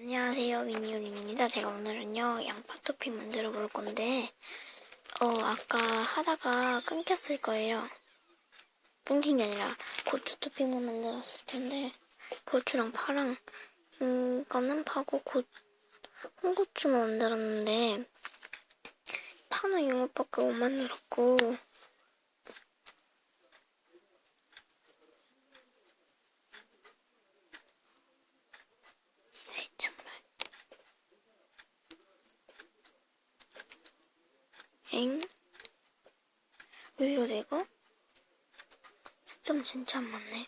안녕하세요 미니올입니다. 제가 오늘은요 양파 토핑 만들어 볼 건데 어 아까 하다가 끊겼을 거예요. 끊긴 게 아니라 고추 토핑만 만들었을 텐데 고추랑 파랑 이거는 파고 고 홍고추만 만들었는데 파는 이것밖에 못 만들었고 엥? 왜 이러지 이거? 좀 진짜 안 맞네.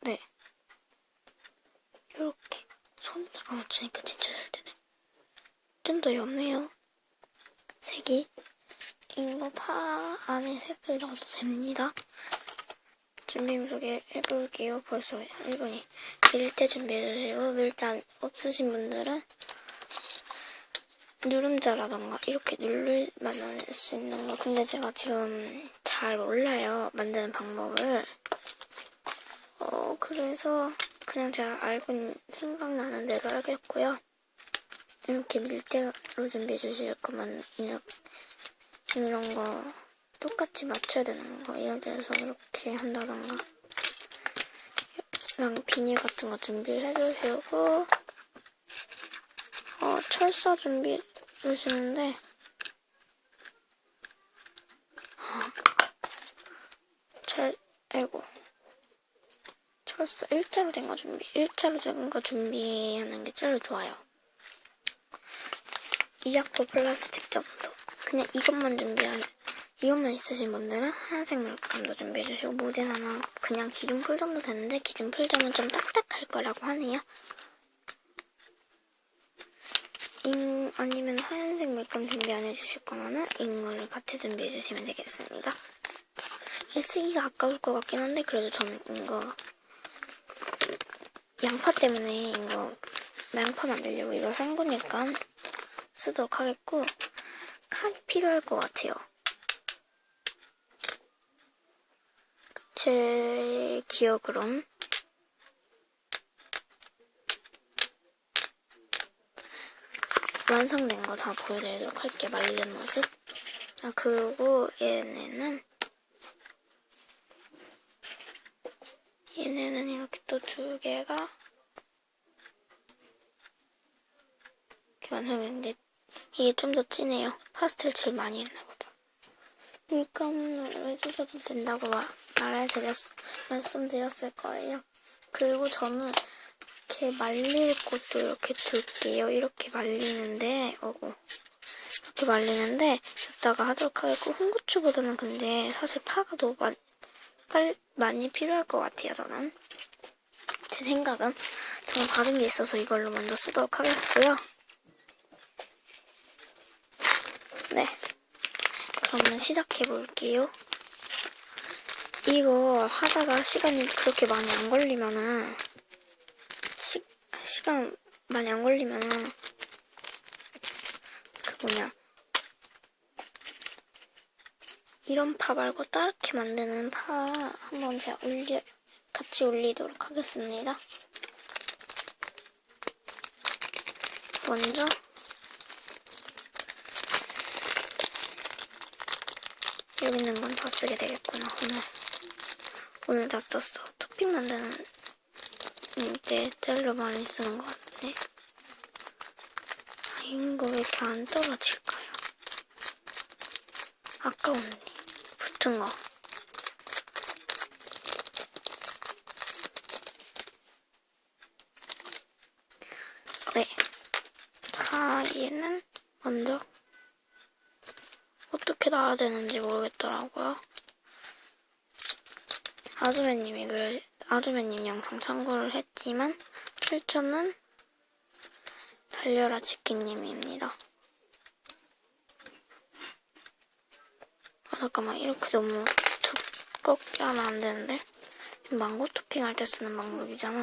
네. 이렇게 손에다가 맞추니까 진짜 잘 되네. 좀더 연해요. 색이. 이거 파 안에 색을 넣어도 됩니다. 준비 소개 해볼게요. 벌써 1분이. 밀대 준비해주시고, 밀대 안- 없으신 분들은 누름자라던가 이렇게 누를만 할 수 있는 거. 근데 제가 지금 잘 몰라요. 만드는 방법을. 어, 그래서 그냥 제가 알고 생각나는 대로 하겠고요. 이렇게 밀대로 준비해 주실 거면 이런, 이런 거 똑같이 맞춰야 되는 거. 예를 들어서 이렇게 한다던가. 이랑 비닐 같은 거 준비를 해주시고, 어, 철사 준비해 주시는데, 철, 아이고. 철사 일자로 된 거 준비, 일자로 된 거 준비하는 게 제일 좋아요. 이약도 플라스틱 점도. 그냥 이것만 준비하는, 이것만 있으신 분들은 하얀색 물감도 준비해주시고, 모델 하나 그냥 기준 풀점도 되는데, 기준 풀점은 좀 딱딱할 거라고 하네요. 잉, 아니면 하얀색 물감 준비 안 해주실 거면은 잉어를 같이 준비해 주시면 되겠습니다. 이 쓰기가 아까울 것 같긴 한데 그래도 저는 이거 양파 때문에 이거 양파 만들려고 이거 산 거니까 쓰도록 하겠고 칼이 필요할 것 같아요. 제 기억으론 완성된 거 다 보여드리도록 할게요. 말리는 모습. 아, 그리고 얘네는 얘네는 이렇게 또 두 개가 이렇게 완성됐는데 이게 좀 더 진해요. 파스텔 칠 많이 했나 보다. 물감을 해주셔도 된다고 말, 말해드렸, 말씀드렸을 거예요. 그리고 저는 이렇게 말릴 곳도 이렇게 둘게요. 이렇게 말리는데, 어구. 이렇게 말리는데, 이따가 하도록 하겠고, 홍고추보다는 근데 사실 파가 더 많, 빨, 많이 필요할 것 같아요, 저는. 제 생각은. 저는 받은 게 있어서 이걸로 먼저 쓰도록 하겠고요. 네. 그러면 시작해 볼게요. 이거 하다가 시간이 그렇게 많이 안 걸리면은, 시, 시간 많이 안 걸리면은, 그 뭐냐. 이런 파 말고 따르게 만드는 파 한번 제가 올려, 같이 올리도록 하겠습니다. 먼저, 여기 있는 건 다 쓰게 되겠구나, 오늘. 오늘 다 썼어. 토핑 만드는 이제 젤로 많이 쓰는 것 같네. 아, 이거 왜 이렇게 안 떨어질까요? 아까운데. 붙은 거. 네. 자, 얘는 먼저 어떻게 놔야 되는지 모르겠더라고요. 아주매님이 그러 아주매님 영상 참고를 했지만 출처는 달려라 치킨님입니다. 아, 잠깐만 이렇게 너무 두껍게 하면 안 되는데 망고 토핑 할 때 쓰는 방법이잖아.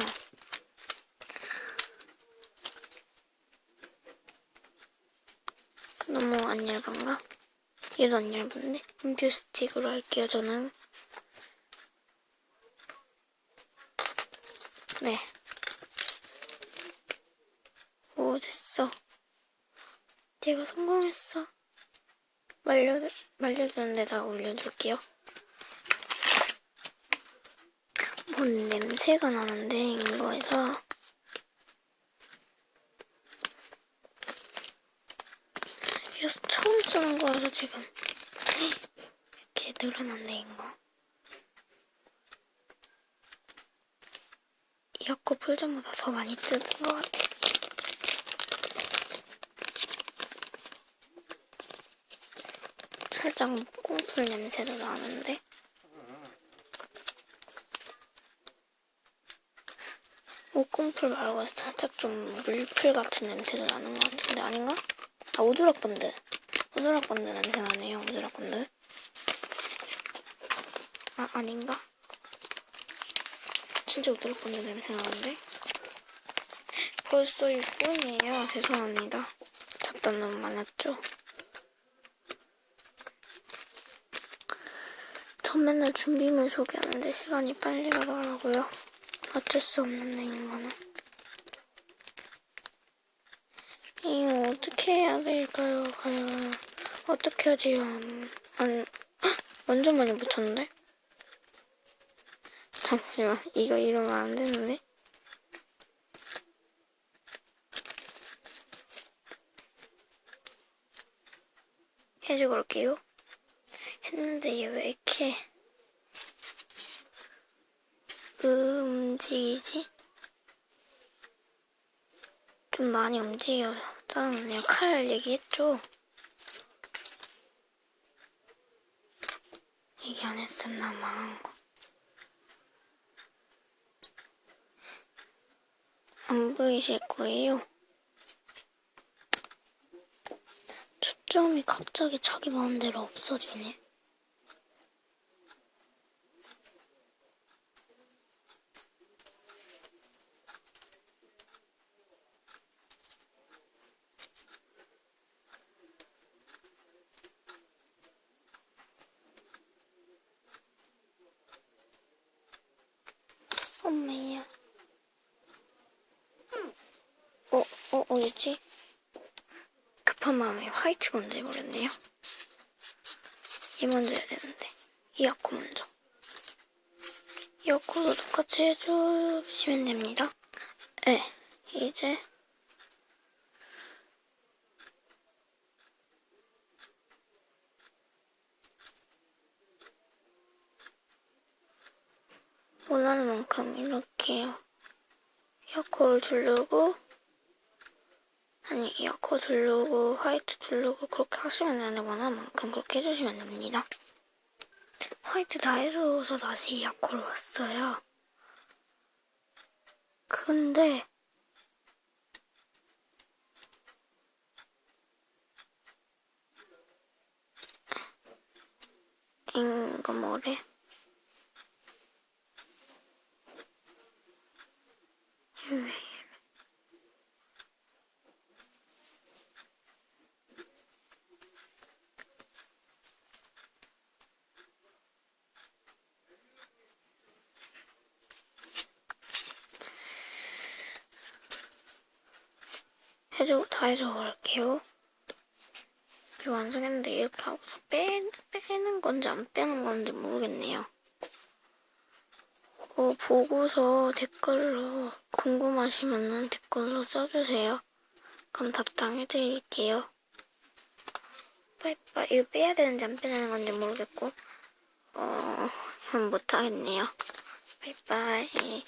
너무 안 얇은가? 얘도 안 얇은데? 인퓨 스틱으로 할게요, 저는. 네. 오, 됐어. 내가 성공했어. 말려, 말려주는 데다 올려줄게요. 뭔 냄새가 나는데, 이거에서. 이거 처음 쓰는 거라서 지금. 이렇게 늘어났네, 이거. 이어코 풀전보다 더 많이 뜯은 것 같아. 살짝 목공풀 냄새도 나는데. 목공풀 말고 살짝 좀 물풀 같은 냄새도 나는 것 같은데 아닌가? 아 오두락 번드. 오두락 번드 냄새 나네요. 오두락 번드. 아 아닌가? 진짜 오두락 번드 냄새 나는데. 벌써 6분이에요. 죄송합니다. 잡담 너무 많았죠? 전 맨날 준비물 소개하는데 시간이 빨리 가더라고요. 어쩔 수 없는 인간은. 이거 어떻게 해야 될까요, 과연? 어떻게 하지? 안, 안, 헉! 완전 많이 붙였는데? 잠시만, 이거 이러면 안 되는데? 해주고 올게요. 했는데 얘 왜 이렇게 움직이지? 좀 많이 움직여 짜증나네요. 칼 얘기했죠? 얘기 안 했었나 망한 거. 안 보이실 거예요. 초점이 갑자기 자기 마음대로 없어지네. 엄마야. 어, 어, 어디지? 급한 마음에 화이트 먼저 해버렸네요. 얘 먼저 해야 되는데. 이 아코 먼저. 이 아코도 똑같이 해주시면 됩니다. 네, 이제. 원하는 만큼 이렇게요. 이어코를 두르고 아니 이어코 두르고 화이트 두르고 그렇게 하시면 되는데 원하는 만큼 그렇게 해주시면 됩니다. 화이트 다 해줘서 다시 이어코로 왔어요. 근데 이거 뭐래? 해주고 다 해주고 갈게요. 이렇게 완성했는데 이렇게 하고서 빼, 빼는 건지 안 빼는 건지 모르겠네요. 어, 보고서 댓글로 궁금하시면은 댓글로 써주세요. 그럼 답장해드릴게요. 빠이빠이. 이거 빼야 되는지 안 빼야 되는 건지 모르겠고, 어, 못하겠네요. 빠이빠이.